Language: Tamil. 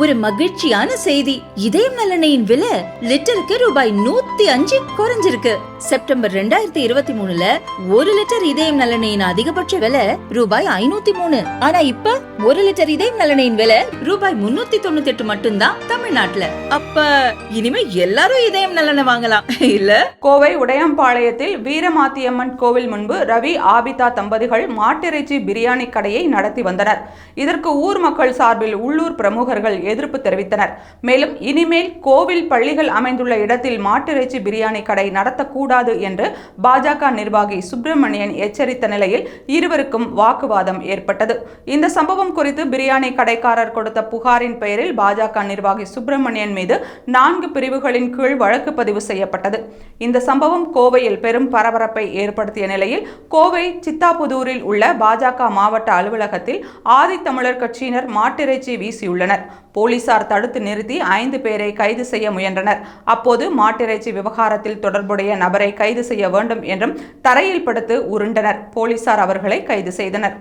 ஒரு மகிழ்ச்சியான செய்தி. இதயம் நலனையின் விலை லிட்டருக்கு ரூபாய் நூத்தி அஞ்சு குறைஞ்சிருக்கு. செப்டம்பர் ரெண்டாயிரத்தி இருபத்தி மூணுல ஒரு லிட்டர் இதயம் நலனையின் அதிகபட்ச விலை ரூபாய் ஐநூத்தி மூணு. ஆனா இப்ப ஒரு லிட்டர் இதயம் நலனையின் விலை ரூபாய் முன்னூத்தி தொண்ணூத்தி எட்டு மட்டும்தான் தமிழ்நாட்டுல. அப்ப இனிமே எல்லாரும் இதயம் நலனை வாங்கலாம். இல்ல? கோவை உடையம்பாளையத்தில் வீரமாத்தியம்மன் கோவில் முன்பு ரவி ஆபிதா தம்பதிகள் மாட்டிறைச்சி பிரியாணி கடையை நடத்தி வந்தனர். இதற்கு ஊர் மக்கள் சார்பில் உள்ளூர் பிரமுகர்கள் எதிர்ப்பு தெரிவித்தனர். மேலும் இனிமேல் கோவில் பள்ளிகள் அமைந்துள்ள இடத்தில் மாட்டிறைச்சி பிரியாணி கடை நடத்தக்கூடாது என்று பாஜக நிர்வாகி சுப்பிரமணியன் எச்சரித்த நிலையில் இருவருக்கும் வாக்குவாதம் ஏற்பட்டது. இந்த சம்பவம் குறித்து பிரியாணி கடைக்காரர் கொடுத்த புகாரின் பெயரில் பாஜக நிர்வாகி சுப்பிரமணியன் மீது நான்கு பிரிவுகளின் கீழ் வழக்கு பதிவு செய்யப்பட்டது. இந்த சம்பவம் கோவையில் பெரும் பரபரப்பை ஏற்படுத்திய நிலையில் கோவை சித்தாபுதூரில் உள்ள பாஜக மாவட்ட அலுவலகத்தில் ஆதித்தமிழர் கட்சியினர் மாட்டிறைச்சி வீசியுள்ளனர். போலீசார் தடுத்து நிறுத்தி ஐந்து பேரை கைது செய்ய முயன்றனர். அப்போது மாட்டிறைச்சி விவகாரத்தில் தொடர்புடைய நபரை கைது செய்ய வேண்டும் என்றும் தரையில் படுத்து உருண்டனர். போலீசார் அவர்களை கைது செய்தனர்.